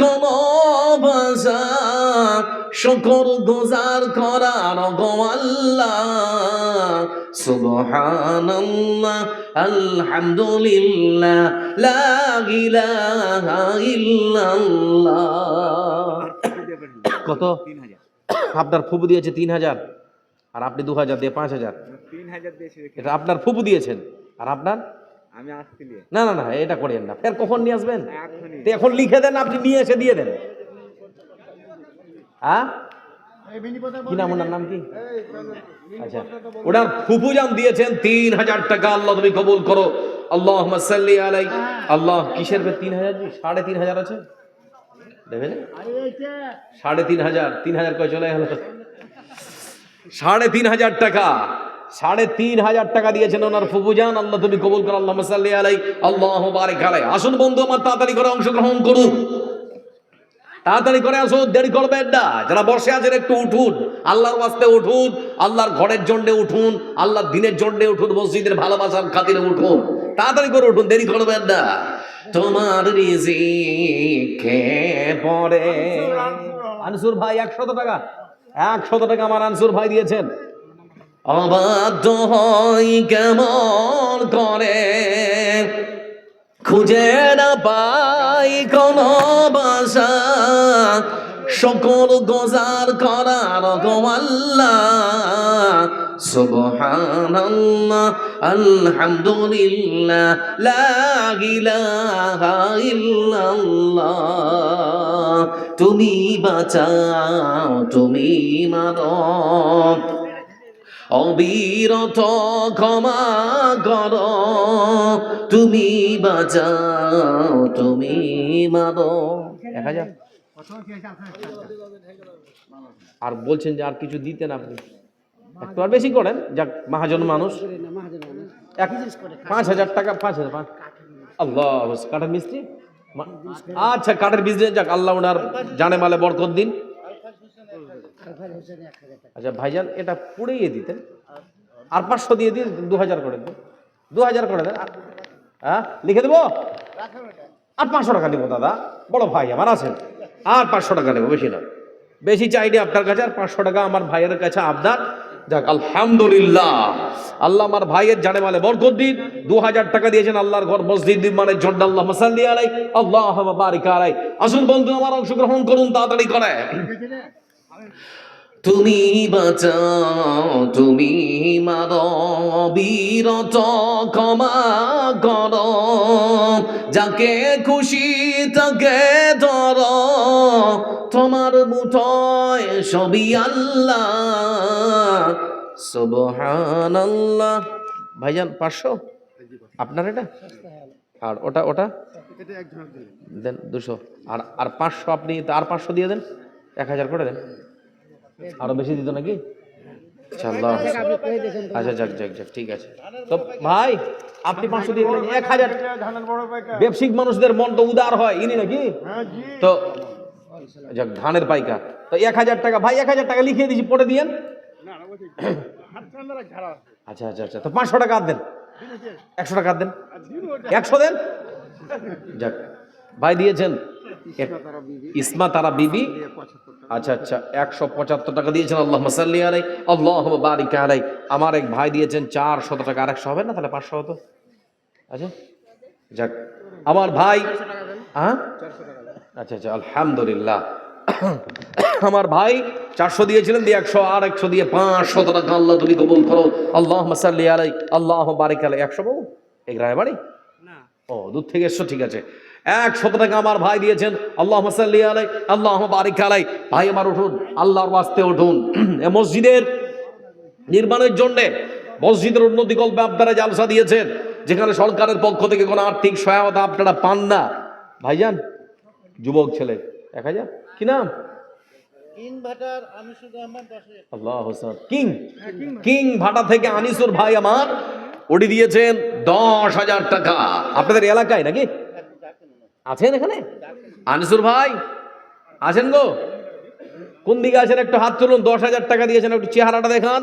কোন ভাষা শকর গুজার করার গো আল্লাহ। সুবহানাল্লাহ আলহামদুলিল্লাহ লা ইলাহা ইল্লাল্লাহ। কত? আপনার ফুপু দিয়েছে তিন হাজার আর আপনি দু হাজার দিয়ে পাঁচ হাজার। তিন হাজার দিয়েছে। এটা আপনার ফুপু দিয়েছেন আর আপনার? আমি না না না এটা করেন না। ফের কখন নিয়ে আসবেন? এখন লিখে দেন আপনি নিয়ে এসে দিয়ে দেন। হ্যাঁ কি নাম ওনার নাম কি? আচ্ছা। ওনার ফুফু জান দিয়েছেন তিন হাজার টাকা। আল্লাহ তুমি কবুল করো। আল্লাহ সাল্লি আলাই। আল্লাহ কিসের বে তিন হাজার সাড়ে তিন হাজার আছে? দেখেন। সাড়ে তিন হাজার। তিন হাজার কয় চলে গেল? সাড়ে তিন হাজার টাকা। সাড়ে তিন হাজার টাকা দিয়েছেন ওনার ফুফুজান আল্লাহ তুমি কবুল করো আল্লাহ সাল্লি আলাই আল্লাহ বারিক আলাই আসুন বন্ধু আমার তাড়াতাড়ি করে অংশগ্রহণ করুন। তাড়াতাড়ি করে আসুন দেরি করবেন না। যারা বসে আছেন একটু উঠুন। আল্লাহর ওয়াস্তে উঠুন আল্লাহর ঘরের জন্য উঠুন আল্লাহর দিনের জন্য উঠুন মসজিদের ভালোবাসার খাতিরে উঠুন। তাড়াতাড়ি করে উঠুন দেরি করবেন না। তোমার রিজিকে পরে আনসুর ভাই একশত টাকা। একশত টাকা আমার আনসুর ভাই দিয়েছেন। অবাধ্য হয় কেমন করে? খুঁজে না পাই কোন বাসা। সকল গোজার করার গোয়াল্লা সুবহানাল্লাহ, আলহামদুলিল্লাহ, লা ইলাহা ইল্লাল্লাহ। তুমি বাঁচাও, তুমি মারো অবিরত ক্ষমা কর। তুমি বাঁচাও, তুমি মারো। এক হাজার আর বলছেন যে আর কিছু দিতেন আপনি? একটু আর বেশি করেন, যাক, মহাজন মানুষ। পাঁচ হাজার টাকা, পাঁচ হাজার, পাঁচ। আল্লাহ, কাঠের মিস্ত্রি? আচ্ছা কাঠের বিজনেস, যাক, আল্লাহ ওনার জানে মালে বরকত দিন। আচ্ছা ভাইজান এটা পুড়িয়ে দিতেন। আর পাঁচশো দিয়ে দিয়ে দু হাজার করে দেন। দু হাজার করে দেন। হ্যাঁ লিখে দেবো? আর পাঁচশো টাকা দেবো দাদা। বড় ভাই আমার আছেন। আর পাঁচশো টাকা নেব বেশি না বেশি চাইনি আপনার কাছে আর পাঁচশো টাকা আমার ভাইয়ের কাছে আবদার যাক আলহামদুলিল্লাহ। আল্লাহ আমার ভাইয়ের জানে মালে বরকত দিন। দু হাজার টাকা দিয়েছেন আল্লাহর ঘর মসজিদ নির্মাণের জন্য। আল্লাহ মাসাল্লি আলাই আল্লাহ বারিক আলাই আসুন বন্ধু আমার অংশগ্রহণ করুন তাড়াতাড়ি করে। তুমি বাঁচাও তুমি মারো বীরত ক্ষমা কর। যাকে খুশি তাকে ধর। তোমার মুঠয় সবই আল্লাহ সুবহানাল্লাহ। ভাইজান পাঁচশো? আপনার এটা? আর ওটা ওটা? দেন দুশো। আর আর পাঁচশো আপনি আর পাঁচশো দিয়ে দেন এক হাজার করে দেন। আরও বেশি দিত নাকি? আচ্ছা আল্লাহ আচ্ছা যাক যাক যাক ঠিক আছে। তো ভাই আপনি পাঁচশো দিয়ে দিলেন। এক হাজার ব্যবসায়িক মানুষদের মন তো উদার হয় ইনি নাকি? তো যাক ধানের পাইকার তো এক হাজার টাকা ভাই এক হাজার টাকা লিখিয়ে দিয়েছি পড়ে দিয়েন। আচ্ছা আচ্ছা আচ্ছা তো পাঁচশো টাকা আর দেন। একশো টাকা আর দেন একশো দেন? যাক ভাই দিয়েছেন। ইসমা তারা বিবি। আচ্ছা আচ্ছা একশো পঁচাত্তর টাকা দিয়েছেন আল্লাহ মাসাল্লি আলাই আল্লাহ বারিক আলাই আমার এক ভাই দিয়েছেন চার শত টাকা। আর একশো হবে না তাহলে পাঁচশো হতো? আচ্ছা যাক। আমার ভাই হ্যাঁ? আচ্ছা আচ্ছা আলহামদুলিল্লাহ। আমার ভাই চারশো দিয়েছিলেন দিয়ে একশো আর একশো দিয়ে পাঁচশো টাকা আল্লাহ তুমি কবুল করো। আল্লাহ মাসাল্লি আলাই আল্লাহ বারিক আলাই একশো বাবু? এই রায় বাড়ি? ও দূর থেকে এসছো ঠিক আছে। এক শত টাকা আমার ভাই দিয়েছেন। আল্লাহ মাসাল্লি আলাই আল্লাহ বারিক আলাই ভাই আমার উঠুন আল্লাহর বাস্তে উঠুন। মসজিদের নির্মাণের জন্যে মসজিদের উন্নতি কল্পে আপনারা জালসা দিয়েছেন যেখানে সরকারের পক্ষ থেকে কোনো আর্থিক সহায়তা আপনারা পান না। ভাইজান যুবক ছেলে এক হাজার কি নাম? আল্লাহ কিং? কিং ভাটা থেকে আনিসুর ভাই আমার ওটি দিয়েছেন দশ হাজার টাকা। আপনাদের এলাকায় নাকি? আছেন এখানে? আনিসুর ভাই আছেন গো? কোন দিকে আছেন? একটু হাত তুলুন দশ হাজার টাকা দিয়েছেন একটু চেহারাটা দেখান।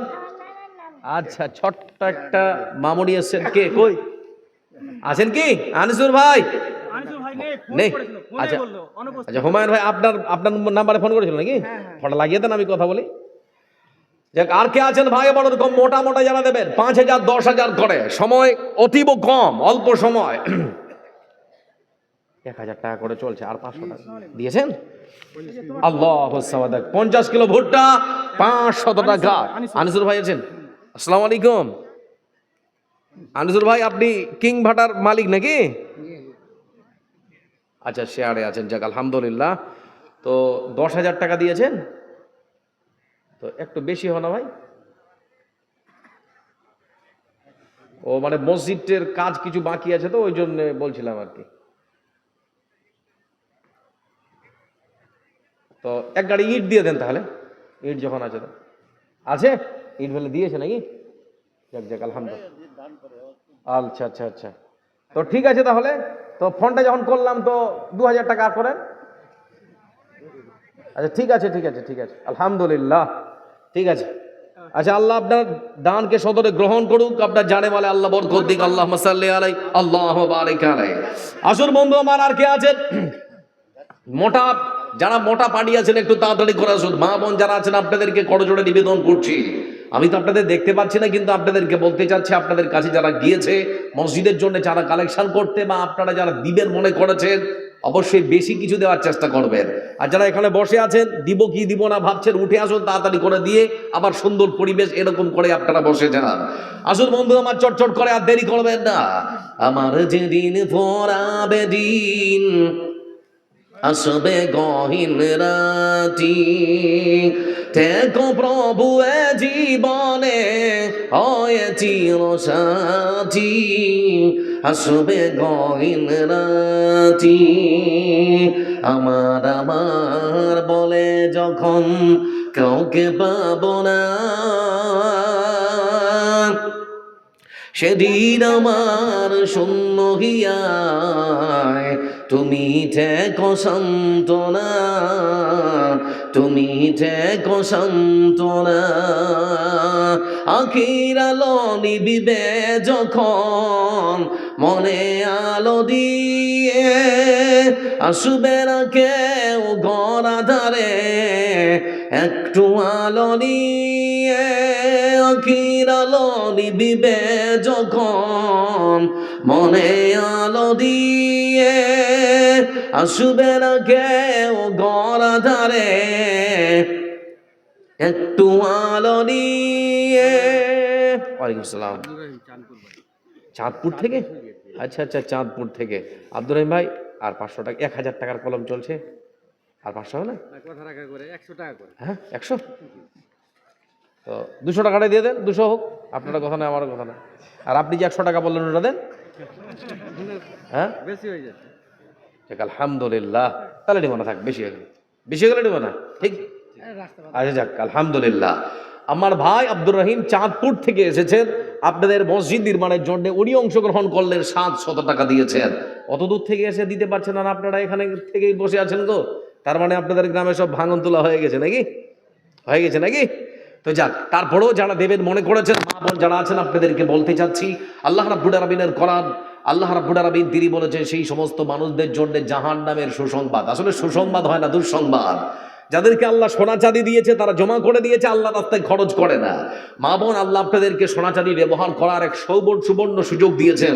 আচ্ছা ছোট্ট একটা মামুনি এসছেন। কে কই? আছেন কি? আনিসুর ভাই? নেই আচ্ছা আচ্ছা হুমায়ুন ভাই আপনার আপনার নাম্বারে ফোন করেছিল নাকি? হ্যাঁ, হ্যাঁ। ফোনটা লাগিয়ে দেন আমি কথা বলি। যাক আর কে আছেন ভাই? বড় রকম মোটা মোটা যারা দেবেন। পাঁচ হাজার দশ হাজার করে। সময় অতীব কম অল্প সময়। এক হাজার টাকা করে চলছে আর পাঁচশো টাকা। দিয়েছেন? আল্লাহ পঞ্চাশ কিলো ভুট্টা পাঁচশত টাকা আনিসুর ভাই আছেন? আসসালামু আলাইকুম। আনিসুর ভাই আপনি কিং ভাটার মালিক নাকি? আচ্ছা শেয়ারে আছেন যাক আলহামদুলিল্লাহ। তো দশ হাজার টাকা দিয়েছেন? তো একটু বেশি হয় না ভাই। ও মানে মসজিদের কাজ কিছু বাকি আছে তো ওই জন্য বলছিলাম আর কি। তো এক গাড়ি ইট দিয়ে দেন তাহলে। ইট যখন আছে আছে? ইট ফেলে দিয়েছে নাকি? যাক যাক আলহামদুলিল্লাহ। আচ্ছা আচ্ছা আচ্ছা। তো ঠিক আছে তাহলে। তো ফোনটা যখন করলাম তো দু হাজার টাকা আর করেন? আচ্ছা ঠিক আছে ঠিক আছে ঠিক আছে। আলহামদুলিল্লাহ। ঠিক আছে। আচ্ছা আল্লাহ আপনার দানকে সদরে গ্রহণ করুক। আপনার জানে বলে আল্লাহ বরকত দিক। আল্লাহ মাসাল্লি আলাই আল্লাহ বারিক আলাই আসুন বন্ধু আমার আর কে আছেন? মোটা যারা মোটা পার্টি আছেন, একটু তাড়াতাড়ি করে আসুন। মা বোন যারা আছেন, আপনাদেরকে করজোড়ে নিবেদন করছি। আমি তো আপনাদের দেখতে পাচ্ছি না, কিন্তু আপনাদেরকে বলতে চাচ্ছি, আপনাদের কাছে যারা গিয়েছে, মসজিদের জন্য যারা কালেকশন করতে বা আপনারা যারা দিবেন মনে করেছেন, অবশ্যই বেশি কিছু দেওয়ার চেষ্টা করবেন। আর যারা এখানে বসে আছেন, দিব কি দিব না ভাবছেন, উঠে আসুন, তাড়াতাড়ি করে দিয়ে আবার সুন্দর পরিবেশ এরকম করে আপনারা বসে যান। আসুন বন্ধু, আমার চটচট করে আর দেরি করবেন না। আমার যেদিন ফোরাবে দিন আসবে গহীন রাতি। থেকো প্রভু এ জীবনে, হয় চির সাথী। আসবে গহীন রাতি। আমার আমার বলে যখন কাউকে পাব না, সেদিন আমার শূন্য হিয়ায় তুমি থেকো সান্ত্বনা, তুমি থেকো সান্ত্বনা। আখির আলো নিবিবে যখন মনে আলো দিয়ে, আসবে না কেউ গড়াধারে একটু আলো নিয়ে আখির আলো নিবিবে যখন মনে আলো দিয়ে আসবে না কেউ গড়াধারে একটু আলো নিয়ে। ওয়ালাইকুম সালাম। চাঁদপুর থেকে? আচ্ছা আচ্ছা চাঁদপুর থেকে। আব্দুর রহিম ভাই, আর পাঁচশো টাকা, এক হাজার টাকার কলম চলছে। আর পাঁচশো হবে হ্যাঁ একশো? তো দুশো টাকাটাই দিয়ে দেন দুশো হোক। আপনার কথা না আমার কথা না আর আপনি যে একশো টাকা বললেন ওটা দেন। হ্যাঁ? বেশি হয়ে যাচ্ছে। আলহামদুলিল্লাহ। তাহলে নিব না থাক বেশি হয়ে গেলে। বেশি হয়ে গেলে নিব না ঠিক? আচ্ছা যাক আলহামদুলিল্লাহ। আমার ভাই আব্দুর রহিম চাঁদপুর থেকে এসেছেন। আপনাদের মসজিদ নির্মাণের জন্য উনি অংশগ্রহণ করলেন সাত শত টাকা দিয়েছেন। অত দূর থেকে এসে দিতে পারছেন না আপনারা এখানে থেকেই বসে আছেন গো। তার মানে আপনাদের গ্রামে সব ভাঙন তোলা হয়ে গেছে নাকি? হয়ে গেছে নাকি? তো যাক, তারপরেও যারা দেবেন মনে করেছেন, মা বোন যারা আছেন, আপনাদেরকে বলতে চাচ্ছি, আল্লাহ রাব্বুল আলামিনের কোরআন, আল্লাহ রাব্বুল আলামিন তিনি বলেছেন, সেই সমস্ত মানুষদের জন্য জাহান নামের সুসংবাদ। আসলে সুসংবাদ হয় না, দুঃসংবাদ। যাদেরকে আল্লাহ সোনা চাঁদি দিয়েছে, তারা জমা করে দিয়েছে, আল্লাহ রাস্তায় খরচ করে না। মা বোন, আল্লাহ আপনাদেরকে সোনা চাঁদি ব্যবহার করার এক সৌবর্ণ সুবর্ণ সুযোগ দিয়েছেন।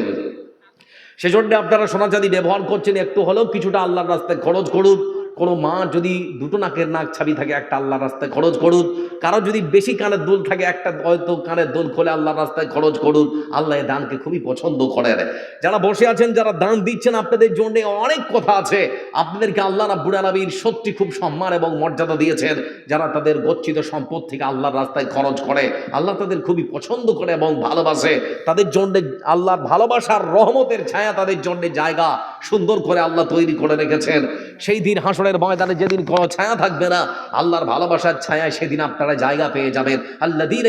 সেজন্য আপনারা সোনা চাঁদি ব্যবহার করছেন, একটু হলেও কিছুটা আল্লাহর রাস্তায় খরচ করুন। কোনো মা যদি দুটো নাকের নাক ছাবি থাকে, একটা আল্লাহর রাস্তায় খরচ করুন কারও যদি বেশি কানের দুল থাকে, একটা হয়তো কানের দুল খোলে আল্লাহর রাস্তায় খরচ করুন আল্লাহ দানকে খুবই পছন্দ করেন যারা বসে আছেন, যারা দান দিচ্ছেন, আপনাদের জন্য অনেক কথা আছে। আপনাদেরকে আল্লাহ রাব্বুল আলামিন সত্যি খুব সম্মান এবং মর্যাদা দিয়েছেন। যারা তাদের গচ্ছিত সম্পদ থেকে আল্লাহর রাস্তায় খরচ করে, আল্লাহ তাদের খুবই পছন্দ করে এবং ভালোবাসে। তাদের জন্য আল্লাহর ভালোবাসার রহমতের ছায়া তাদের জন্য জায়গা সুন্দর করে আল্লাহ তৈরি করে রেখেছেন। সেই দিন হাসনের ময়দানে যেদিন কোনো ছায়া থাকবে না, আল্লাহর ভালোবাসার ছায়ায় সেদিন আপনারা জায়গা পেয়ে যাবেন। আল্লাহ দিন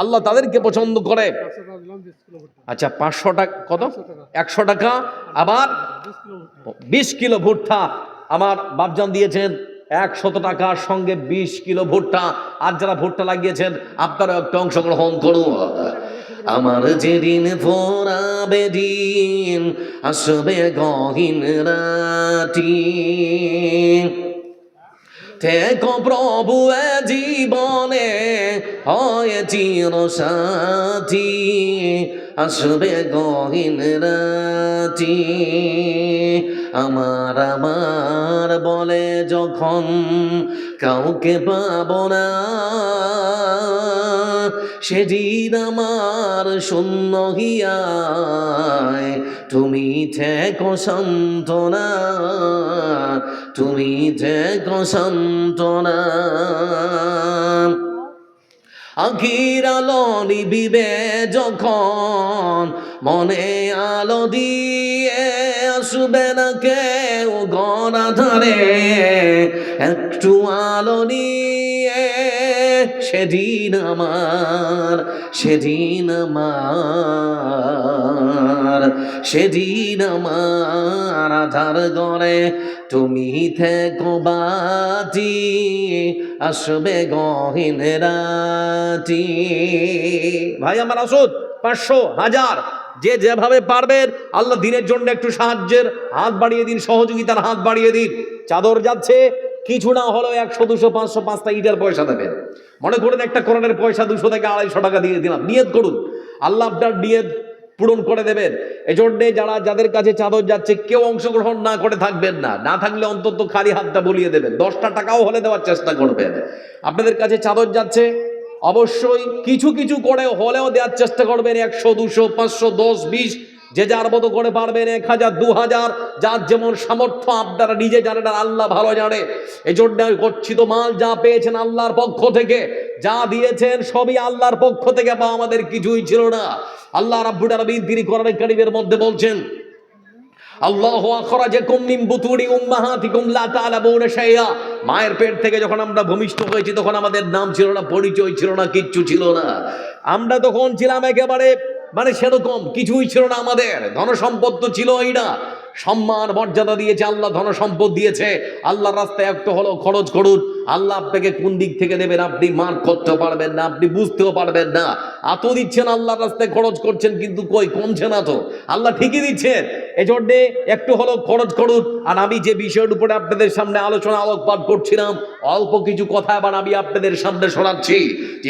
আল্লাহ তাদেরকে পছন্দ করে। আচ্ছা পাঁচশো টাকা কত? একশো টাকা। আবার বিশ কিলো ভুট্টা। আমার বাপজান দিয়েছেন একশত টাকার সঙ্গে বিশ কিলো ভুট্টা। আর যারা ভুট্টা লাগিয়েছেন আপনারা একটা অংশগ্রহণ করুন। আমার যেদিন ফোরাবে দিন আসবে গহীন রাতি। থেকো প্রভু জীবনে, হয় চির সাথী, আসবে গহীন রাতি। আমার আমার বলে যখন কাউকে পাবো না, সেদিন আমার শূন্য হিয়ায়। তুমি থেকো সান্ত্বনা, তুমি থেকো সান্ত্বনা। আখির আলো নিবিবে যখন মনে আলো দিয়ে আসবে না কেউ গড়া ধরে একটু আলো নিয়ে, সেদিন আমার সেদিন আমার সেদিন আমার আধার গড়ে। তুমি থেকো বাতি, আসবে গহীন রাতি। ভাই, আমার আসুন পাঁচশো হাজার। যে যেভাবে পারবেন, আল্লাহ দিনের জন্য একটু সাহায্যের হাত বাড়িয়ে দিন, সহযোগিতার হাত বাড়িয়ে দিন। চাদর যাচ্ছে, কিছু না হলেও একশো, দুশো, পাঁচশো, পাঁচটা ইটার পয়সা দেবেন। মনে করুন একটা করোনার পয়সা দুশো থেকে আড়াইশো টাকা দিয়ে দিলাম। নিয়ত করুন। আল্লাহ আপনার নিয়ত পূরণ করে দেবেন। এজন্যে যারা, যাদের কাছে চাদর যাচ্ছে, কেউ অংশগ্রহণ না করে থাকবেন না। না থাকলে অন্তত খালি হাতটা বলিয়ে দেবেন। দশটা টাকাও হলে দেওয়ার চেষ্টা করবেন। আপনাদের কাছে চাদর যাচ্ছে অবশ্যই কিছু কিছু করে হলেও দেওয়ার চেষ্টা করবেন একশো, দুশো, পাঁচশো, দশ, বিশ, যে যার মতো করে পারবেন, এক হাজার, দু হাজার, যার যেমন সামর্থ্য আপনারা নিজে জানেন আর আল্লাহ ভালো জানে। এই জন্য গচ্ছিত মাল যা পেয়েছেন আল্লাহর পক্ষ থেকে, যা দিয়েছেন সবই আল্লাহর পক্ষ থেকে, বা আমাদের কিছুই ছিল না। আল্লাহ রাব্বুল আলামিন তিনি কোরআন কারীমের মধ্যে বলছেন আল্লাহ আখরাজে মিন বুতুরি উম্মাহাতিকুম, লা তা'লামুনা শাইয়া মায়ের পেট থেকে যখন আমরা ভূমিষ্ঠ হয়েছি, তখন আমাদের নাম ছিল না, পরিচয় ছিল না, কিচ্ছু ছিল না। আমরা তখন ছিলাম একেবারে মানে সেরকম কিছুই ছিল না আমাদের। ধন সম্পদ তো ছিলই না। সম্মান, মর্যাদা দিয়েছে, আল্লাহ ধন সম্পদ দিয়েছে। আল্লাহর রাস্তায় একটু হলো খরচ করুন। আল্লাহ আপনাকে কোন দিক থেকে দেবেন আপনি মার করতে পারবেন না, আপনি বুঝতেও পারবেন না। এত দিচ্ছেন আল্লাহর রাস্তায় খরচ করছেন, কিন্তু কই, কমছে না তো। আল্লাহ ঠিকই দিচ্ছেন। এজন্যে একটু হলো খরচ করুন। আর আমি যে বিষয়ের উপরে আপনাদের সামনে আলোচনা আলোকপাত করছিলাম, অল্প কিছু কথা এবার আমি আপনাদের সামনে শোনাচ্ছি।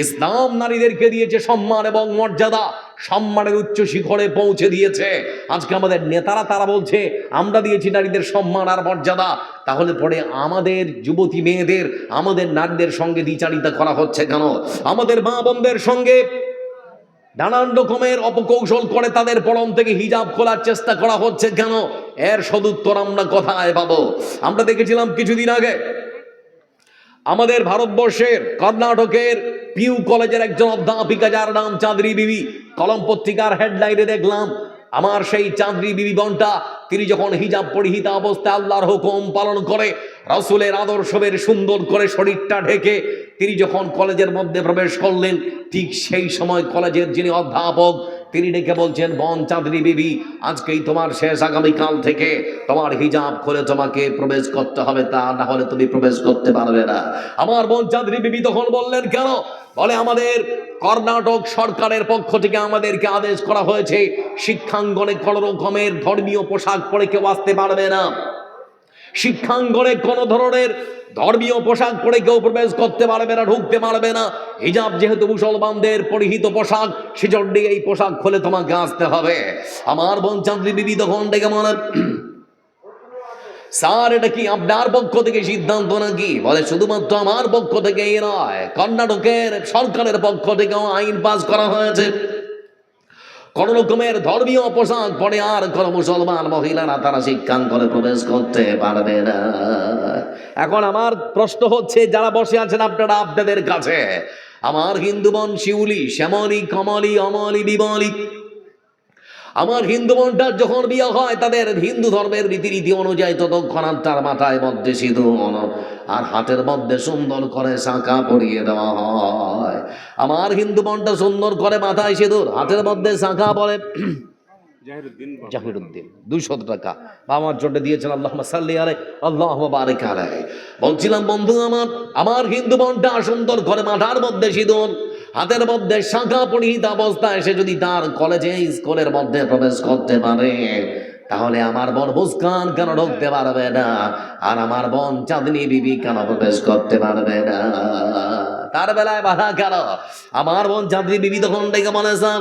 ইসলাম নারীদেরকে দিয়েছে সম্মান এবং মর্যাদা সম্মানের উচ্চ শিখরে পৌঁছে দিয়েছে। আজকে আমাদের নেতারা তারা বলছে, আমরা দিয়েছি নারীদের সম্মান আর মর্যাদা। তাহলে পরে আমাদের যুবতী মেয়েদের, আমাদের নারীদের সঙ্গে দ্বিচারিতা করা হচ্ছে কেন? আমাদের মা বোনদের সঙ্গে নানান রকমের অপকৌশল করে তাদের পরম থেকে হিজাব খোলার চেষ্টা করা হচ্ছে কেন? এর সদুত্তর আমরা কোথায় পাবো? আমরা দেখেছিলাম কিছুদিন আগে আমাদের ভারতবর্ষের কর্ণাটকের পিউ কলেজের একজন অধ্যাপিকা, যার নাম চাঁদরি বিবি, কলম পত্রিকার হেডলাইনে দেখলাম, আমার সেই চাঁদরি বিবি বনটা, তিনি যখন হিজাব পরিহিত অবস্থায় আল্লাহর হুকুম পালন করে, রাসুলের আদর্শের সুন্দর করে শরীরটা ঢেকে, তিনি যখন কলেজের মধ্যে প্রবেশ করলেন, ঠিক সেই সময় কলেজের যিনি অধ্যাপক তিনি ডেকে বলছেন, বন চাঁদনি বিবি, আজকেই তোমার শেষ আগামীকাল থেকে তোমার হিজাব খুলে তোমাকে প্রবেশ করতে হবে। তা না হলে তুমি প্রবেশ করতে পারবে না। আমার বন চাঁদনি বিবি তখন বললেন, কেন? বলে, আমাদের কর্ণাটক সরকারের পক্ষ থেকে আমাদেরকে আদেশ করা হয়েছে, শিক্ষাঙ্গনে কোনো রকমের ধর্মীয় পোশাক পরে কেউ আসতে পারবে না। শিক্ষাঙ্গনে কোনো ধরনের ধর্মীয় পোশাক পরে কেউ প্রবেশ করতে পারবে না, ঢুকতে পারবে না। হিজাব যেহেতু মুসলমানদের পরিহিত পোশাক সেজন্য এই পোশাক খুলে তোমাকে আসতে হবে। আমার বোন চাঁদলি বিবি তখন ডেকে মনে স্যার, এটা কি আপনার পক্ষ থেকে সিদ্ধান্ত নাকি? বলে, শুধুমাত্র আমার পক্ষ থেকে এই নয়, কর্ণাটকের সরকারের পক্ষ থেকেও আইন পাস করা হয়েছে। কোন রকমের ধর্মীয় পোশাক পরে আর কোন মুসলমান মহিলারা তারা শিক্ষাঙ্গনে প্রবেশ করতে পারবে না। এখন আমার প্রশ্ন হচ্ছে, যারা বসে আছেন আপনারা, আপনাদের কাছে। আমার হিন্দু বন শিউলি শ্যামলি, কমলি, অমলি, বিমলি আমার হিন্দু বোনটার যখন বিয়ে হয় তাদের হিন্দু ধর্মের রীতিনীতি অনুযায়ী ততক্ষণাৎ তার মাথায় মধ্যে সিঁদুর আর হাতের মধ্যে সুন্দর করে শাঁখা পরিয়ে দেওয়া হয়। আমার হিন্দু বোনটা সুন্দর করে মাথায় সিঁদুর হাতের মধ্যে শাঁখা পরে জাহিরুদ্দিন দুইশত টাকা। আমার জন্য দিয়েছেন আল্লাহ সাল্লি আলাই আল্লাহ বারেক আলাই বলছিলাম বন্ধু আমার আমার হিন্দু বোনটা সুন্দর করে মাথার মধ্যে সিঁদুর হাতের মধ্যে শাখা পরিহিত অবস্থায় সে যদি তার কলেজে, স্কুলের মধ্যে প্রবেশ করতে পারে, তাহলে আমার বোন মুস্কান কেন ঢুকতে পারবে না? আর আমার বোন চাঁদনি বিবি কেন প্রবেশ করতে পারবে না? তার বেলায় বাধা কেন আমার বোন চাঁদনি বিবি তখন ডেকে স্যার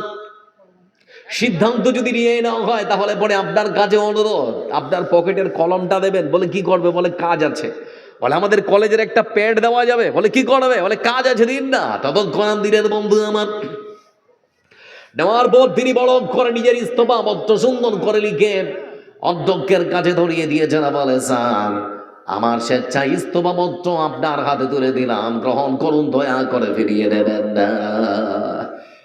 সিদ্ধান্ত যদি নিয়ে নেওয়া হয়, তাহলে পরে আপনার কাজে অনুরোধ, আপনার পকেটের কলমটা দেবেন। বলে, কি করবে? বলে, কাজ আছে। বলে, আমাদের কলেজের একটা প্যাড দেওয়া যাবে। বলে, কি করবে? বলে, কাজ আছে দিন না, ততক্ষণ দিনের বন্ধু আমার। নেওয়ার পর তিনি বড় করে নিজের ইস্তফা পত্র সুন্দর করে লিখে অধ্যক্ষের কাছে ধরিয়ে দিয়েছেন, বলে, স্যার, আমার স্বেচ্ছা ইস্তফা পত্র আপনার হাতে তুলে দিলাম। গ্রহণ করুন, দয়া করে ফিরিয়ে দেবেন না।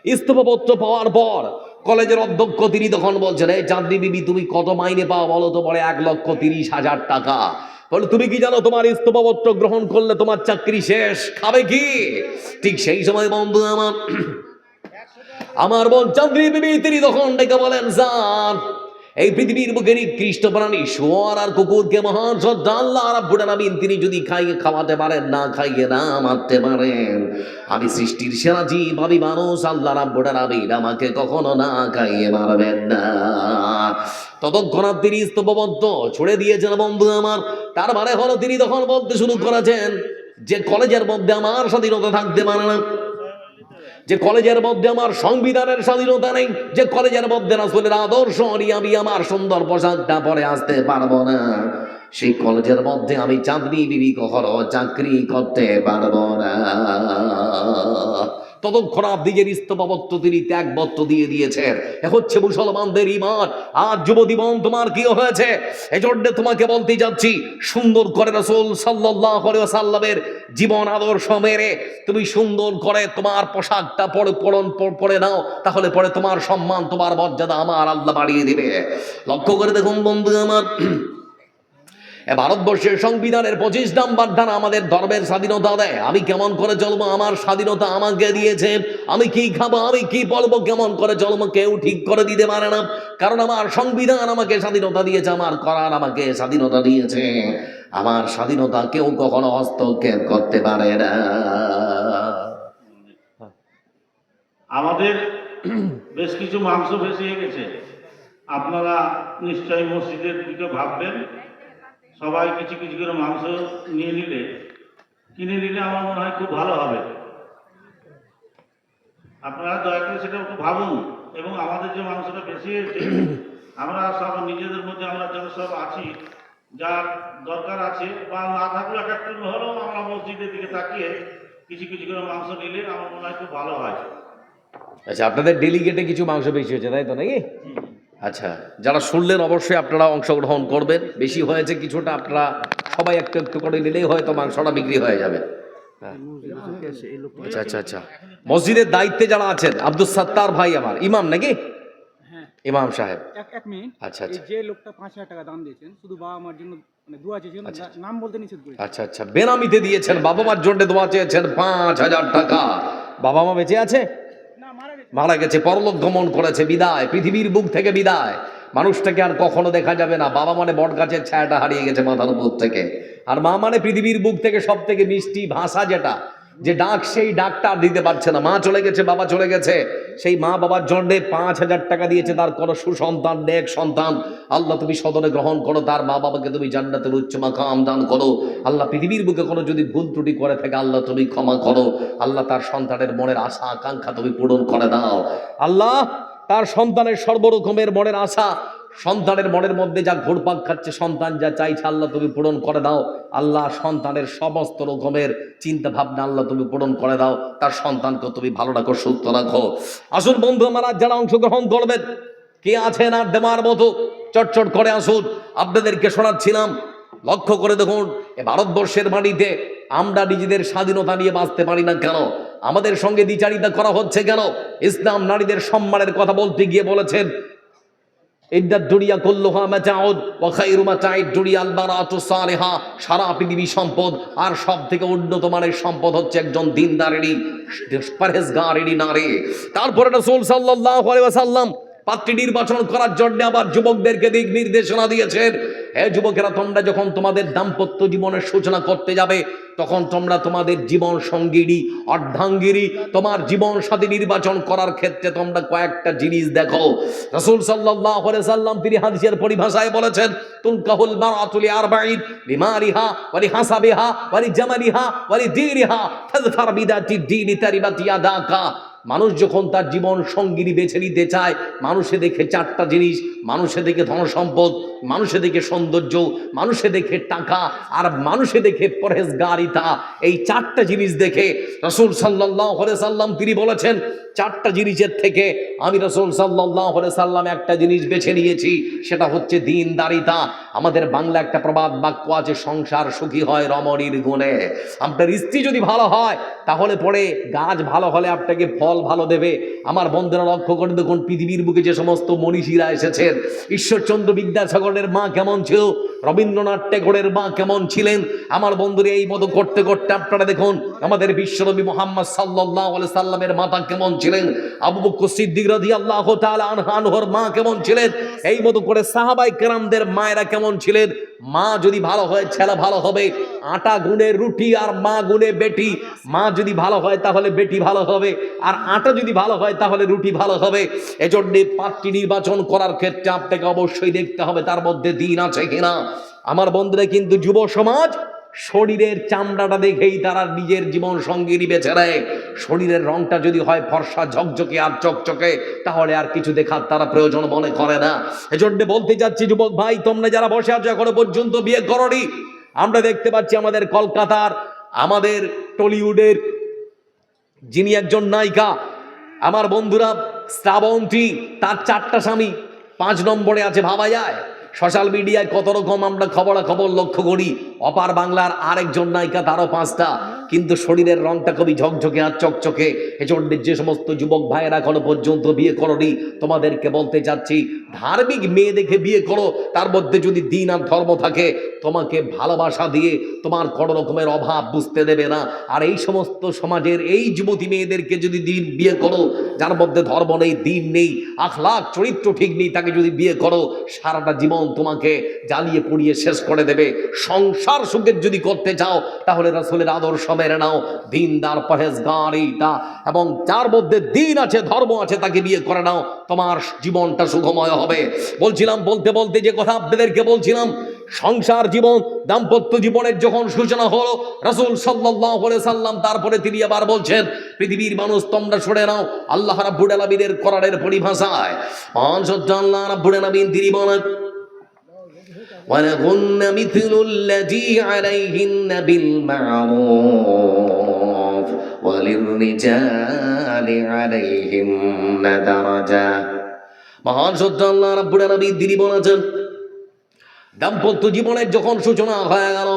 ইস্তফা পত্র পাওয়ার পর কলেজের অধ্যক্ষ তিনি তখন বলছেন, এই চাঁদনি বিবি, তুমি কত মাইনে পাও বলো তো? বলে, এক লক্ষ তিরিশ হাজার টাকা। বলে, তুমি কি জানো তোমার ইস্তফাপত্র গ্রহণ করলে তোমার চাকরি শেষ? খাবে কি? ঠিক সেই সময় বন্ধু আমার আমার বোন চান্দ্রী বিবি তিনি তখন ডেকে বলেন, স্যার এই পৃথিবীর বুকে নিকৃষ্ট প্রাণী শুয়ার আর কুকুরকে মহান শ্রদ্ধা আল্লাহ রাব্বুল আলামিন, তিনি যদি খাইয়ে খাওয়াতে পারেন, না খাইয়ে না মারতে পারেন। আমি সৃষ্টির সেরা জীব, আমি মানুষ, আল্লাহ রাব্বুল আলামিন আমাকে কখনো না খাইয়ে মারবেন না। ততক্ষণাৎ তিনি স্তববদ্ধ ছুড়ে দিয়েছেন বন্ধু আমার। তার মানে হলো তিনি তখন বলতে শুরু করেছেন যে, কলেজের মধ্যে আমার স্বাধীনতা থাকতে পারে না। যে কলেজের মধ্যে আমার সংবিধানের স্বাধীনতা নেই, যে কলেজের মধ্যে রাসুলের আদর্শ নিয়ে আমি আমার সুন্দর পোশাকটা পরে আসতে পারব না, সেই কলেজের মধ্যে আমি চাঁদনি বিবি কখনো চাকরি করতে পারব না। ততক্ষণ নিজের ইস্তফাপত্র তিনি ত্যাগপত্র দিয়ে দিয়েছেন। এ হচ্ছে মুসলমানদের ইমান আর যুবদীবন তোমার কি হয়েছে? এজন্য তোমাকে বলতে যাচ্ছি, সুন্দর করে রসুল সাল্লাহ সাল্লামের জীবন আদর্শ মেরে, তুমি সুন্দর করে তোমার পোশাকটা পরে পরন, পরে নাও, তাহলে পরে তোমার সম্মান, তোমার মর্যাদা আমার আল্লাহ বাড়িয়ে দিবে। লক্ষ্য করে দেখুন বন্ধু আমার ভারতবর্ষের সংবিধানের পঁচিশ নাম্বার ধারা আমাদের ধর্মের স্বাধীনতা দেয়। আমি কেমন করে চলবো আমার স্বাধীনতা আমাকে দিয়েছে? আমি কি খাব, আমি কি বলব, কেমন করে চলবো কেউ ঠিক করে দিতে পারে না। কারণ আমার সংবিধান আমাকে স্বাধীনতা দিয়েছে, আমার করার আমাকে স্বাধীনতা দিয়েছে। আমার স্বাধীনতা কেউ কখনো হস্তক্ষেপ করতে পারে না। আমাদের বেশ কিছু মাংস হয়ে গেছে আপনারা নিশ্চয়ই মসজিদের দিকে ভাববেন। সবাই কিছু কিছু করে মাংস নিয়ে নিলে কিনে নিলে আমার মনে হয় খুব ভালো হবে। আপনারা দয়া করে সেটা একটু ভাবুন এবং আমাদের যে মাংসটা বেশি হয়েছে আমরা সব নিজেদের মধ্যে আমরা যারা সব আছি যার দরকার আছে বা না থাকলেও এক একটু হলেও আমরা মসজিদের দিকে তাকিয়ে কিছু কিছু করে মাংস নিলে আমার মনে হয় খুব ভালো হয়। আচ্ছা আপনাদের ডেলিগেটে কিছু মাংস বেশি হয়েছে তাই তো নাকি? আচ্ছা যারা শুনলেন অবশ্যই আপনারা অংশগ্রহণ করবেন। বেশি হয়েছে কিছুটা আপনারা সবাই একটু একটু করে নিলেই হয়তো মাংসটা বিক্রি হয়ে যাবে। আচ্ছা আচ্ছা আচ্ছা। মসজিদের দায়িত্বে যারা আছেন আব্দুল সাত্তার ভাই আমার ইমাম নাকি? হ্যাঁ। ইমাম সাহেব। এক এক মিনিট। আচ্ছা, আচ্ছা। যে লোকটা পাঁচ হাজার টাকা দাম দিয়েছেন শুধু বাবা মার জন্য মানে দোয়া চেয়েছেন আচ্ছা, নাম বলতে নিষেধ করেছেন। আচ্ছা আচ্ছা। বেনামিতে দিয়েছেন বাবা মার জন্য দোয়া চেয়েছেন পাঁচ হাজার টাকা। বাবা মা বেঁচে আছে? মারা গেছে, পরলোক গমন করেছে, বিদায়, পৃথিবীর বুক থেকে বিদায়। মানুষটাকে আর কখনো দেখা যাবে না। বাবা মানে বট গাছের ছায়াটা হারিয়ে গেছে মাথার উপর থেকে। আর মা মানে পৃথিবীর বুক থেকে সব থেকে মিষ্টি ভাষা যেটা যে ডাক সেই ডাকটা আর দিতে পারছে না। মা চলে গেছে, বাবা চলে গেছে। সেই মা বাবার জন্য পাঁচ হাজার টাকা দিয়েছে, তার কোনো সুসন্তান নেক সন্তান। আল্লাহ তুমি সদনে গ্রহণ করো, তার মা বাবাকে তুমি জান্নাতের উচ্চ মাকাম দান করো। আল্লাহ পৃথিবীর বুকে কোনো যদি ভুল ত্রুটি করে থাকে, আল্লাহ তুমি ক্ষমা করো। আল্লাহ তার সন্তানের মনের আশা, আকাঙ্ক্ষা তুমি পূরণ করে দাও। আল্লাহ তার সন্তানের সর্বরকমের মনের আশা সন্তানের মনের মধ্যে যা ঘোরপাক খাচ্ছে, সন্তান যা চাইছে আল্লাহ তুমি পূরণ করে দাও। আল্লাহ সন্তানের সমস্ত রকমের চিন্তা ভাবনা আল্লাহ তুমি পূরণ করে দাও। তার সন্তানকে তুমি ভালো রাখো, সুস্থ রাখো। আসুন বন্ধু, আমার যারা অংশগ্রহণ করবেন, কে আছেন আর দেওয়ার মতো চটচট করে আসুন। আপনাদেরকে শোনাচ্ছিলাম, লক্ষ্য করে দেখুন, এ ভারতবর্ষের মাটিতে আমরা নিজেদের স্বাধীনতা নিয়ে বাঁচতে পারি না কেন? আমাদের সঙ্গে দ্বিচারিতা করা হচ্ছে কেন? ইসলাম নারীদের সম্মানের কথা বলতে গিয়ে বলেছেন দুনিয়া কুল্লুহা মাতাউদ ওয়া খায়রু মাতাইদ দুনিয়া আল বারাতু সালিহা। সারা পৃথিবী সম্পদ আর সব থেকে উন্নত মানের সম্পদ হচ্ছে একজন দিনদারেরই পরহেজগারেরই নারী। তারপরে রাসূল সাল্লাল্লাহু আলাইহি ওয়াসাল্লাম পাত্রী নির্বাচন করার জন্য আবার যুবকদেরকে দিক নির্দেশনা দিয়েছেন। হে যুবকেরা, তোমরা যখন তোমাদের দাম্পত্য জীবনের সূচনা করতে যাবে, তখন তোমরা তোমাদের জীবন সঙ্গিনী, অর্ধাঙ্গিনী, তোমার জীবন সাথী নির্বাচন করার ক্ষেত্রে তোমরা কয়েকটা জিনিস দেখো। রসুল সাল্লাহ সাল্লাম তিনি হাদিসের পরিভাষায় বলেছেন তুনকাহুল মারাতুলি আরবাঈন লিমারিহা ওয়ালি হাসাবিহা ওয়ালি জামালিহা ওয়ালি দীনিহা ফাযফার বিদাতি দীনি তারিবাতি ইয়াদাকা মানুষ যখন তার জীবন সঙ্গিনী বেছে নিতে চায়, মানুষে দেখে চারটা জিনিস, মানুষে দেখে ধন সম্পদ মানুষে দেখে সৌন্দর্য, মানুষে দেখে টাকা আর মানুষে দেখে পরহেজগারিতা, এই চারটা জিনিস দেখে রসুল সাল্লাহ সাল্লাম তিনি বলেছেন, চারটা জিনিসের থেকে আমি রসুল সাল্লাহ সাল্লাম একটা জিনিস বেছে নিয়েছি, সেটা হচ্ছে দিনদারিতা। আমাদের বাংলা একটা প্রবাদ বাক্য আছে, সংসার সুখী হয় রমণীর গুণে। আপনার স্ত্রী যদি ভালো হয়, তাহলে পরে গাছ ভালো হলে আপনাকে ফল ভালো দেবে। আমার বন্ধুরা লক্ষ্য করে দেখুন, পৃথিবীর বুকে যে সমস্ত মনীষীরা এসেছেন, ঈশ্বরচন্দ্র বিদ্যাসাগরের মা কেমন ছিল? রবীন্দ্রনাথ টেগোরের মা কেমন ছিলেন? আমার বন্ধুরে, এই মতো করতে করতে আপনারা দেখুন, আমাদের বিশ্বনবী মোহাম্মদ সাল্লাহ সাল্লামের মাতা কেমন ছিলেন? আবু বকর সিদ্দিক রাজি আল্লাহ আনহানহর মা কেমন ছিলেন? এই মতো করে সাহাবাই কেরামদের মায়েরা কেমন ছিলেন? মা যদি ভালো হয়, ছেলে ভালো হবে, আটা গুনে রুটি আর মা গুনে বেটি। মা যদি ভালো হয়, তাহলে বেটি ভালো হবে। আর আটা যদি ভালো হয়, তাহলে রুটি ভালো হবে। এজন্যে পার্টি নির্বাচন করার ক্ষেত্রে আপনাকে অবশ্যই দেখতে হবে, তার মধ্যে দিন আছে কিনা। আমার বন্ধুরা, কিন্তু যুব সমাজ শরীরের চামড়াটা দেখেই তারা নিজের জীবন সঙ্গিনী বেছে নেয়। শরীরের রংটা যদি হয় ফর্সা, ঝকঝকে আর চকচকে, তাহলে আর কিছু দেখার তারা প্রয়োজন মনে করে না। এজন্য বলতে চাচ্ছি, যুবক ভাই, তোমরা যারা বসে আছো এখনও পর্যন্ত বিয়ে করনি, আমরা দেখতে পাচ্ছি আমাদের কলকাতার, আমাদের টলিউডের যিনি একজন নায়িকা, আমার বন্ধুরা শ্রাবন্তী, তার চারটা স্বামী, পাঁচ নম্বরে আছে ভাবা যায়। সোশ্যাল মিডিয়ায় কত রকম আমরা খবরাখবর লক্ষ্য করি। অপার বাংলার আরেকজন নায়িকা তারও পাঁচটা, কিন্তু শরীরের রংটা খুবই ঝকঝকে আর চকচকে। এজন্য যে সমস্ত যুবক ভাইয়েরা এখনও পর্যন্ত বিয়ে করনি, তোমাদেরকে বলতে চাচ্ছি, ধার্মিক মেয়ে দেখে বিয়ে করো, তার মধ্যে যদি দিন আর ধর্ম থাকে, তোমাকে ভালোবাসা দিয়ে তোমার কোনো রকমের অভাব বুঝতে দেবে না। আর এই সমস্ত সমাজের এই যুবতী মেয়েদেরকে যদি দিন বিয়ে করো, যার মধ্যে ধর্ম নেই, দিন নেই, আখলাখ, চরিত্র ঠিক নেই, তাকে যদি বিয়ে করো, সারাটা জীবন তোমাকে জ্বালিয়ে পুড়িয়ে শেষ করে দেবে। সংসার সুখের যদি করতে চাও, তাহলে রাসূলের আদর্শ মেনে নাও। দিন দিনদার পরেজগার এইটা। এবং যার মধ্যে দিন আছে, ধর্ম আছে, তাকে বিয়ে করে নাও। তোমার জীবনটা সুখময় হবে। বলছিলাম, বলতে বলতে যে কথা আপনাদেরকে বলছিলাম, সংসার জীবন, দাম্পত্য জীবনের যখন সূচনা হলো, রাসূল আলাইহি সাল্লাম তারপরে তিনি আবার বলছেন, পৃথিবীর মানুষ, তোমরা শুনে নাও, আল্লাহ রাব্বুল আলামিনের কোরআনের পরিভাষায় পঞ্চম আল্লাহ রাব্বুল আলামিন, তিনি বলেন ولهن مثل الذي عليهن بالمعروف وللرجال عليهن درجة মহান সত্য আল্লাহ রাব্বুল আলামিন তিনি বলেছেন দাম্পত্য জীবনের যখন সূচনা হয়ে গেল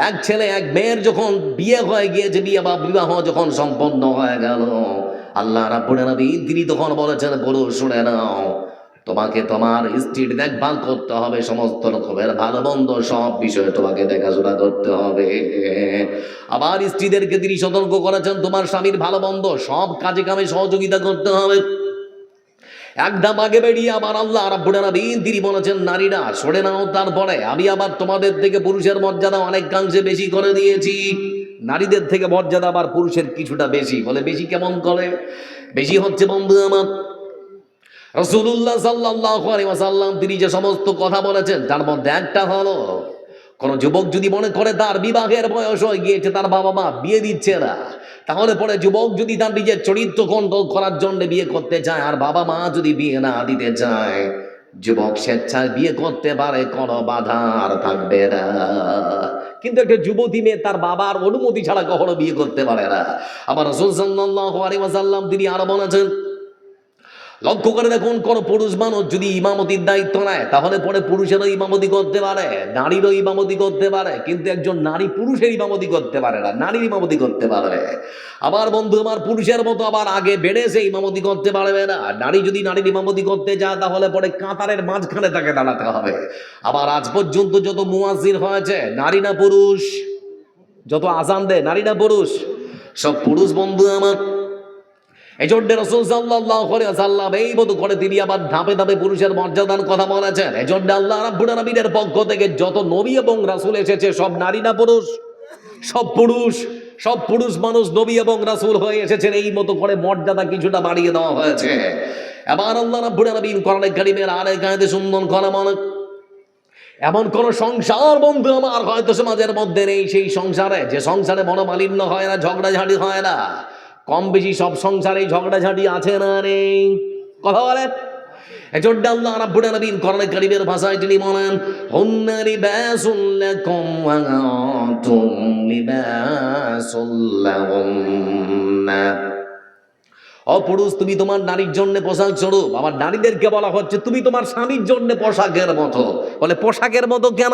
এক ছেলে এক মেয়ের যখন বিয়ে হয়ে গিয়েছে বিয়ে বা বিবাহ যখন সম্পন্ন হয়ে গেল আল্লাহ রাব্বুল আলামিন তিনি তখন বলেছেন বলো শুনে নাও তোমাকে তোমার স্ত্রীর দেখভাল করতে হবে, সমস্ত রকমের ভালো মন্দ সব বিষয়ে তোমাকে দেখাশোনা করতে হবে। আবার স্ত্রীদেরকে তিনি সতর্ক করেছেন, তোমার স্বামীর ভালো মন্দ সব কাজে কামে সহযোগিতা করতে হবে। একদম আগে বেরিয়ে আবার আল্লাহ রাব্বুল আলামিন তিনি বলেছেন, নারীরা, সরে নাও তারপরে। আমি আবার তোমাদের থেকে পুরুষের মর্যাদা অনেকাংশে বেশি করে দিয়েছি। নারীদের থেকে মর্যাদা আবার পুরুষের কিছুটা বেশি। বলে, বেশি কেমন করে? বেশি হচ্ছে বন্ধু আমার। রসুল্লাহ সাল্লাহ আলাইসাল্লাম তিনি যে সমস্ত কথা বলেছেন, তার মধ্যে একটা হলো, কোন যুবক যদি মনে করে তার বিবাহের বয়স হয়ে গিয়েছে, তার বাবা মা বিয়ে দিচ্ছে না, তাহলে পরে যুবক যদি তার নিজের চরিত্র কন্ট্রোল করার জন্য বিয়ে করতে চায়, আর বাবা মা যদি বিয়ে না দিতে চায়, যুবক স্বেচ্ছায় বিয়ে করতে পারে, কোনো বাধা আর থাকবে না। কিন্তু একটা যুবতী মেয়ে তার বাবার অনুমতি ছাড়া কখনো বিয়ে করতে পারে না। আবার রসুল সাল্লাহ আলাইসাল্লাম তিনি আরও বলেছেন লক্ষ্য করে দেখুন, কোন পুরুষ মানুষ যদি ইমামতির দায়িত্ব নেয়, তাহলে পরে পুরুষেরও ইমামতি করতে পারে, নারীরও ইমামতি করতে পারে, কিন্তু একজন নারী পুরুষের ইমামতি করতে পারে না, নারীর ইমামতি করতে পারবে। আবার বন্ধু, আমার পুরুষের মতো আবার আগে বেড়ে সে ইমামতি করতে পারবে না। নারী যদি নারীর ইমামতি করতে যায় তাহলে পরে কাতারের মাঝখানে তাকে দাঁড়াতে হবে। আবার আজ পর্যন্ত যত মুয়াজির হয়েছে, নারী না পুরুষ? যত আজান দেয়, নারী না পুরুষ? সব পুরুষ বন্ধু আমার। এই রসুল সাল্লাহ করে সাল্লাম এই মতো করে তিনি আবার ধাপে ধাপে পুরুষের মর্যাদার কথা বলেছেন। আল্লাহ রাব্বুল আলামিনের পক্ষ থেকে যত নবী এবং রাসূল এসেছে, সব নারী না পুরুষ? সব পুরুষ? সব পুরুষ মানুষ নবী এবং রাসূল হয়ে এসেছেন, এই মতো করে মর্যাদা কিছুটা বাড়িয়ে দেওয়া হয়েছে। এবার আল্লাহ রাব্বুল আলামিন আয়াতে সুন্দর মনে এমন কোন সংসার বন্ধু আমার হয়তো সমাজের মধ্যে নেই, সেই সংসারে, যে সংসারে মনোমালিন্য হয় না, ঝগড়াঝাটি হয় না। কম বেশি সব সংসারে ঝগড়াঝাটি আছে না নেই? কথা বলেন। এজন্য তিনি বলেন অপুরুষ তুমি তোমার নারীর জন্য পোশাক স্বরূপ। আবার নারীদেরকে বলা হচ্ছে, তুমি তোমার স্বামীর জন্য পোশাকের মতো। বলে, পোশাকের মতো কেন?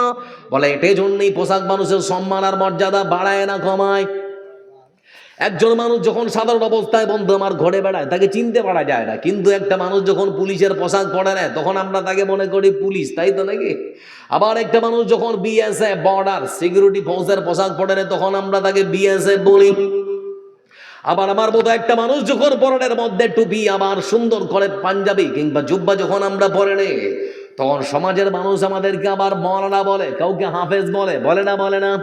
বলে, এটাই জন্যই পোশাক মানুষের সম্মান আর মর্যাদা বাড়ায় না, কমায়। একজন মানুষ যখন সাধারণ অবস্থায় বন্ধু আমার ঘরে বেড়ায়, তাকে চিনতে পারা যায় না। কিন্তু একটা মানুষ যখন পুলিশের পোশাক পরে নেয়, তখন আমরা তাকে মনে করি পুলিশ, তাই তো নাকি? আবার একটা মানুষ যখন বিএসএফ, বর্ডার, সিকিউরিটি ফোর্সের পোশাক পরে নেয়, তখন আমরা তাকে বিএসএফ বলি। আবার আমার মতো একটা মানুষ যখন পরনের মধ্যে টুপি, আবার সুন্দর করে পাঞ্জাবি কিংবা জুব্বা যখন আমরা পরে নে তখন সমাজের মানুষ আমাদেরকে আবার মরানা বলে, কাউকে হাফেজ বলে বলে না বলে না।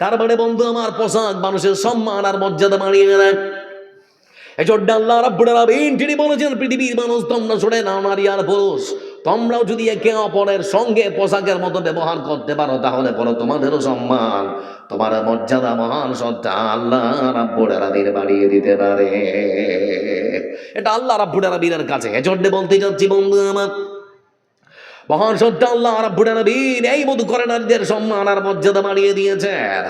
তার মানে বন্ধু, আমার পোশাক মানুষের সম্মান আর মর্যাদা বাড়িয়ে নেয় এজন্য আল্লাহ রাব্বুল আলামিন, তিনি বলেছেন, পৃথিবীর মানুষ, তোমরা শুনে নাও, নারী আর পুরুষ। তোমরাও যদি একে অপরের সঙ্গে পোশাকের মতো ব্যবহার করতে পারো, তাহলে বলো তোমাদেরও সম্মান। তোমার মর্যাদা মহান সত্তা আল্লাহ রাব্বুল আলামিন বাড়িয়ে দিতে পারে। এটা আল্লাহ রাব্বুল আলামিনের কাছে। এজন্য বলতে যাচ্ছি বন্ধু আমার মহান সত্য আল্লাহ রাব্বুল আলামিন, এই মধু করে নারীদের সম্মান আর মর্যাদা বাড়িয়ে দিয়েছেন।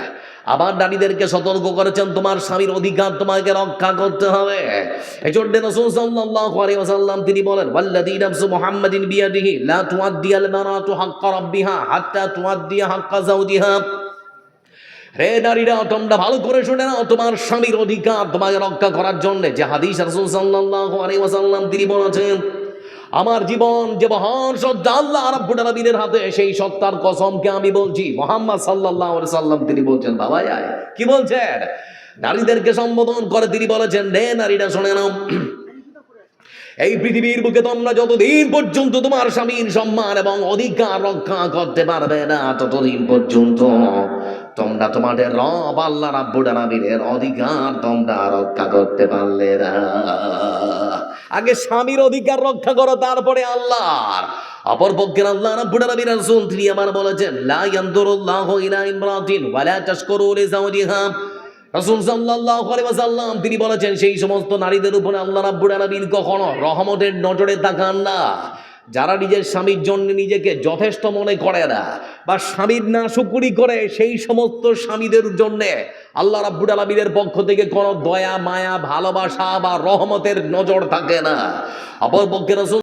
আবার নারীদেরকে সতর্ক করেছেন, তোমার স্বামীর অধিকার তোমাকে রক্ষা করতে হবে। এই জন্য রাসূল সাল্লাল্লাহু আলাইহি ওয়াসাল্লাম তিনি বলেন, ওয়াল্লাযী নাফসু মুহাম্মাদিন বিয়াদিহি, লা তুআদ্দি আল মারাতু হাক্কা রাব্বিহা হাত্তা তুআদ্দি হাক্কা যাওজিহা। রে নারীরা, তোমরা ভালো করে শুনে নাও তোমার স্বামীর অধিকার তোমাকে রক্ষা করার জন্য। যে হাদিস রাসূল সাল্লাল্লাহু আলাইহি ওয়াসাল্লাম তিনি বলেছেন আমার জীবন যে মহান সত্তা আল্লাহ রাব্বুল হাতে, সেই সত্তার কসমকে আমি বলছি। মোহাম্মদ আলাইহি সাল্লাম তিনি বলছেন, বাবা যায় কি বলছেন? নারীদেরকে সম্বোধন করে তিনি বলেছেন রে নারীরা, শুনে এই পৃথিবীর বুকে তোমরা যতদিন পর্যন্ত তোমার স্বামীর সম্মান এবং অধিকার রক্ষা করতে পারবে না, ততদিন পর্যন্ত তোমরা তোমাদের রব আল্লাহ রাব্বুল আলামিনের অধিকার তোমরা রক্ষা করতে পারলে না। আগে স্বামীর অধিকার রক্ষা করো, তারপরে আল্লাহর। অপর পক্ষের আল্লাহ রাব্বুল আলামিন রাসূল, তিনি আমার বলেছেন, লা ইয়ানদুরুল্লাহু ইলা ইমরাতিন ওয়া লা তাশকুরু লিজাওজিহা রাসূল সাল্লাল্লাহু আলাইহি ওয়াসাল্লাম, তিনি বলেছেন, সেই সমস্ত নারীদের উপরে আল্লাহ রাব্বুল আলামিন কখনো রহমতের নজরে তাকান না। যারা নিজের স্বামীর জন্য নিজেকে যথেষ্ট মনে করে না বা স্বামীর না শুকুরি করে সেই সমস্ত স্বামীদের জন্যে আল্লাহ রাব্বুল আলমীদের পক্ষ থেকে কোনো দয়া, মায়া, ভালোবাসা বা রহমতের নজর থাকে না। অপর পক্ষে রাসূল